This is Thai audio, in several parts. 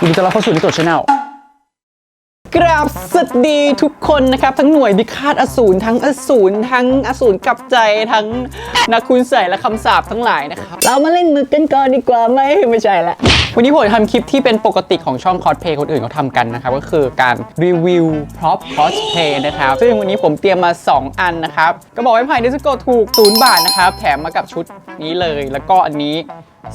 ต้อนรับเข้าสู่นิโตชแนลกราบสวัสดีทุกคนนะครับ ทั้งหน่วยพิฆาตอสูรทั้งอสูรทั้งอสูรกลับใจทั้งนักคุณใส่และคำสาปทั้งหลายนะครับ เรามาเล่นมึกกันก่อนดีกว่าไหมไม่ใช่ละ วันนี้ผมจะทำคลิปที่เป็นปกติของช่องคอสเพย์คนอื่นเขาทำกันนะครับ ก็คือการรีวิวพร็อพคอสเพย์นะครับ ซึ่งวันนี้ผมเตรียมมา 2 อันนะครับ ก็บอกไว้ภายในสโกถูกศูนย์บาทนะครับ แถมมากับชุดนี้เลย แล้วก็อันนี้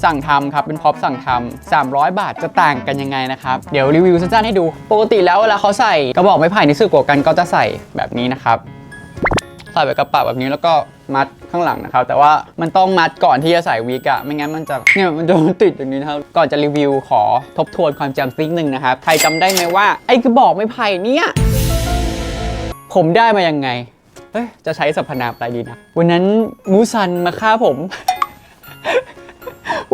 สั่งทำครับเป็นพ็อปสั่งทำ300 บาทจะต่างกันยังไงนะครับ เดี๋ยวรีวิวสั้นๆให้ดู ปกติแล้วเวลาเขาใส่กระบอกไม้ไผ่ในสื่อโกกันก็จะใส่แบบนี้นะครับใส่ไปกระเป๋าแบบนี้แล้วก็มัดข้างหลังนะครับ แต่ว่ามันต้องมัดก่อนที่จะใส่วิกอะไม่งั้นมันจะเนี่ยมันจะติดอย่างนี้นะครับก่อนจะรีวิวขอทบทวนความจำสักนิดหนึ่งนะครับใครจำได้ไหมว่าไอ้กระบอกไม้ไผ่เนี่ยผมได้มายังไงเอ้ยจะใช้สรรพนามอะไรดีนะวันนั้นมูซันมาฆ่าผม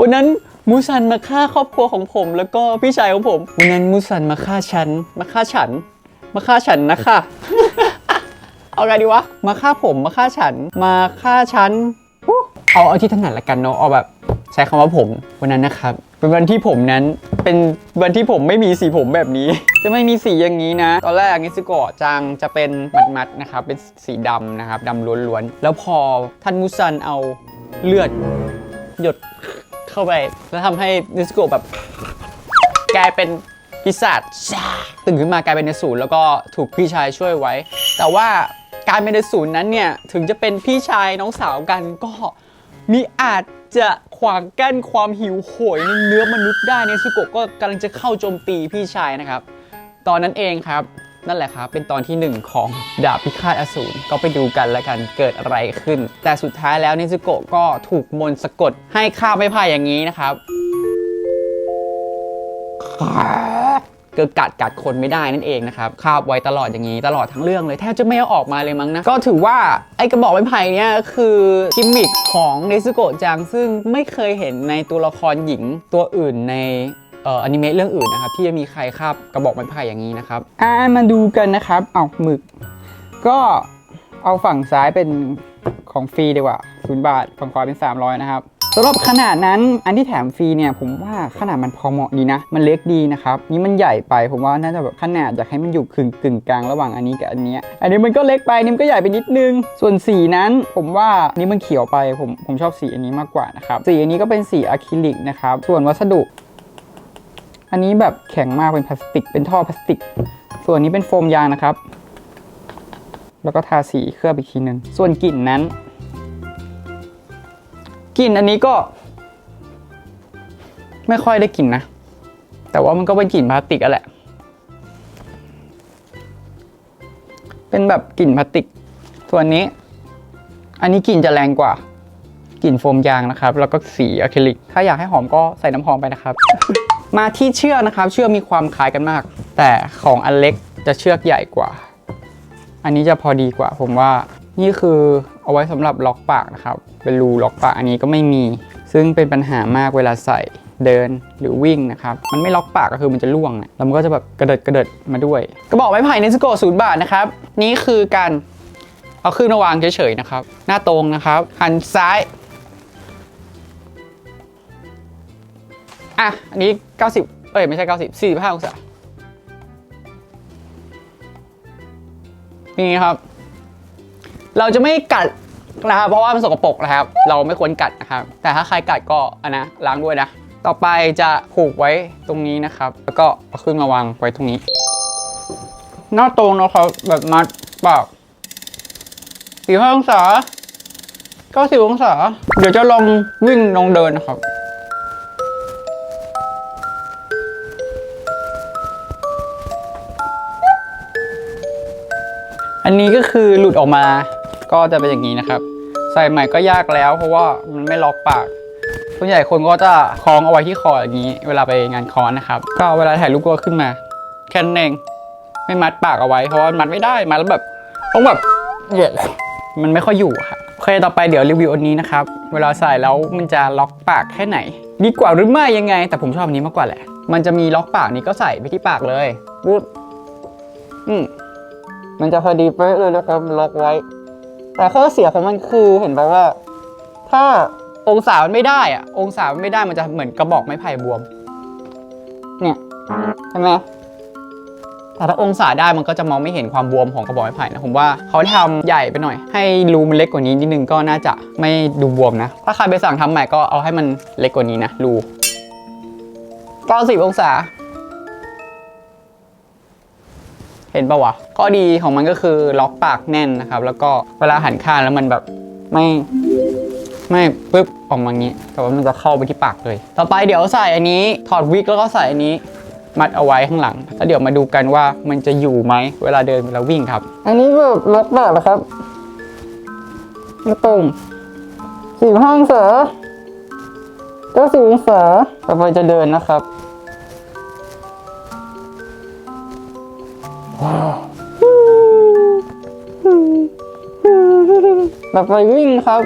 วันนั้นมูซันมาฆ่าครอบครัวของผม แล้วก็พี่ชายของผมวันนั้นมูซันมาฆ่าฉัน มาฆ่าฉัน มาฆ่าฉันนะค่ะเอาไงดีวะ มาฆ่าผมมาฆ่าฉัน มาฆ่าฉันอู้เอาเอาที่ถนัดละกันเนาะเอาแบบใช้คำว่าผมวันนั้นนะครับ เป็นวันที่ผมนั้นเป็นวันที่ผมไม่มีสีผมแบบนี้ จะไม่มีสีอย่างนี้นะ ตอนแรกนิสโกะจังจะเป็นมัดๆนะครับ เป็นสีดำนะครับดำล้วนๆ แล้วพอท่านมูซันเอาเลือด หยด เข้าไป แล้วทำให้นิสโกแบบ กลายเป็นปีศาจตื่นขึ้นมากลายเป็นในศูนย์แล้วก็ถูกพี่ชายช่วยไว้ แต่ว่าการเป็นในศูนย์นั้นเนี่ย ถึงจะเป็นพี่ชายน้องสาวกันก็มีอาจจะขวางกั้นความหิวโหยในเนื้อมนุษย์ได้เนซุโกะก็กำลังจะเข้าโจมตีพี่ชายนะครับ ตอนนั้นเองครับ นั่นแหละครับเป็นตอนที่หนึ่งของดาบพิฆาตอสูรก็ไปดูกันแล้วกันเกิดอะไรขึ้น แต่สุดท้ายแล้วเนซุโกะก็ถูกมนต์สะกดให้ข้าบไม้ไผ่อย่างนี้นะครับก็กัดกัดคนไม่ได้นั่นเองนะครับคาบไว้ตลอดอย่างนี้ตลอดทั้งเรื่องเลยแทบจะไม่เอาออกมาเลยมั้งนะก็ถือว่าไอ้กระบอกไม้ไผ่เนี่ยคือกิมมิคของเนซึโกะจังซึ่งไม่เคยเห็นในตัวละครหญิงตัวอื่นใน เอ่ออนิเมะเรื่องอื่นนะครับที่จะมีใครคาบกระบอกไม้ไผ่อย่างนี้นะครับอ่ามาดูกันนะครับเอาหมึก ก็เอาฝั่งซ้ายเป็นของฟรีดีกว่าศูนย์บาทฝั่งขวาเป็น 300 นะครับสำหรับขนาดนั้นอันที่แถมฟรีเนี่ยผมว่าขนาดมันพอเหมาะดีนะ มันเล็กดีนะครับ นี่มันใหญ่ไปผมว่าน่าจะแบบขนาดอยากให้มันอยู่กึ่งกึ่งกลางระหว่างอันนี้กับอันนี้อันนี้มันก็เล็กไปนี่มันก็ใหญ่ไปนิดนึง ส่วนสีนั้นผมว่านี่มันเขียวไปผมผมชอบสีอันนี้มากกว่านะครับสีอันนี้ก็เป็นสีอะคริลิกนะครับส่วนวัสดุ อันนี้แบบแข็งมากเป็นพลาสติก เป็นท่อพลาสติก ส่วนนี้เป็นโฟมยางนะครับ แล้วก็ทาสีเคลือบอีกทีหนึ่งส่วนกลิ่นนั้นกลิ่นอันนี้ก็ ไม่ค่อยได้กลิ่นนะ แต่ว่ามันก็เป็นกลิ่นพลาสติกอะแหละ เป็นแบบกลิ่นพลาสติก ส่วนนี้ อันนี้กลิ่นจะแรงกว่ากลิ่นโฟมยางนะครับ แล้วก็สีอะคริลิก ถ้าอยากให้หอมก็ใส่น้ำหอมไปนะครับ มาที่เชือกนะครับ เชือกมีความคล้ายกันมาก แต่ของอันเล็กจะเชือกใหญ่กว่า อันนี้จะพอดีกว่า ผมว่านี่คือเอาไว้สำหรับล็อกปากนะครับ เป็นรูล็อกปากอันนี้ก็ไม่มี ซึ่งเป็นปัญหามากเวลาใส่เดินหรือวิ่งนะครับ มันไม่ล็อกปากก็คือมันจะล่วงอะแล้วมันก็จะแบบกระเดิดกระเดิดมาด้วยกระบอกไม้ไผ่เนสโกศูนย์บาทนะครับ นี่คือการเอาขึ้นมาวางเฉยๆนะครับ หน้าตรงนะครับ หันซ้าย อะ อันนี้ 90 เอ้ย ไม่ใช่ 90 45องศา นี่ครับ เราจะไม่กัดนะครับ เพราะว่ามันสกปรกนะครับ เราไม่ควรกัดนะครับ แต่ถ้าใครกัดก็อันนะล้างด้วยนะ ต่อไปจะผูกไว้ตรงนี้นะครับ แล้วก็เอาขึ้นมาวางไว้ตรงนี้ หน้าตรงนะครับแบบมัดปาก45องศา90องศา เดี๋ยวจะลองวิ่งลองเดินนะครับ อันนี้ก็คือหลุดออกมาก็จะเป็นอย่างนี้นะครับ ใส่ใหม่ก็ยากแล้ว เพราะว่ามันไม่ล็อกปากส่วนใหญ่คนก็จะคล้องเอาไว้ที่คออย่างนี้ เวลาไปงานคอนนะครับ ก็เวลาถ่ายรูปก็ขึ้นมาแค่นั้นเองไม่มัดปากเอาไว้เพราะว่ามัดไม่ได้มัดแล้วแบบต้องแบบเหยียดมันไม่ค่อยอยู่อะครับโอเคต่อไปเดี๋ยวรีวิวอันนี้นะครับ เวลาใส่แล้วมันจะล็อกปากแค่ไหน ดีกว่าหรือไม่ยังไง แต่ผมชอบอันนี้มากกว่าแหละ มันจะมีล็อกปากนี้ก็ใส่ไปที่ปากเลยรูดอืม มันจะพอดีเป๊ะเลยนะครับล็อกไว้ แต่ข้อเสียของมันคือเห็นไหมว่า ถ้าองศามันไม่ได้อะองศามันไม่ได้มันจะเหมือนกระบอกไม้ไผ่บวม เนี่ยใช่ไหมแต่ถ้าองศาได้มันก็จะมองไม่เห็นความบวมของกระบอกไม้ไผ่นะผมว่าเขาทำใหญ่ไปหน่อย ให้รูมันเล็กกว่านี้นิดนึงก็น่าจะไม่ดูบวมนะ ถ้าใครไปสั่งทำใหม่ก็เอาให้มันเล็กกว่านี้นะรู90 องศา เห็นปะวะข้อดีของมันก็คือล็อกปากแน่นนะครับ แล้วก็เวลาหันข้างแล้วมันแบบไม่ไม่ปึ๊บออกมางนี้ แต่ว่ามันจะเข้าไปที่ปากเลย ต่อไปเดี๋ยวใส่อันนี้ถอดวิกแล้วก็ใส่อันนี้ มัดเอาไว้ข้างหลัง แล้วเดี๋ยวมาดูกันว่ามันจะอยู่ไหมเวลาเดินเวลาวิ่งครับ อันนี้แบบล็อกปากนะครับไม่ตรงสี่ห้องเสือก็สี่องศาต่อไปจะเดินนะครับ แบบไปวิ่งครับ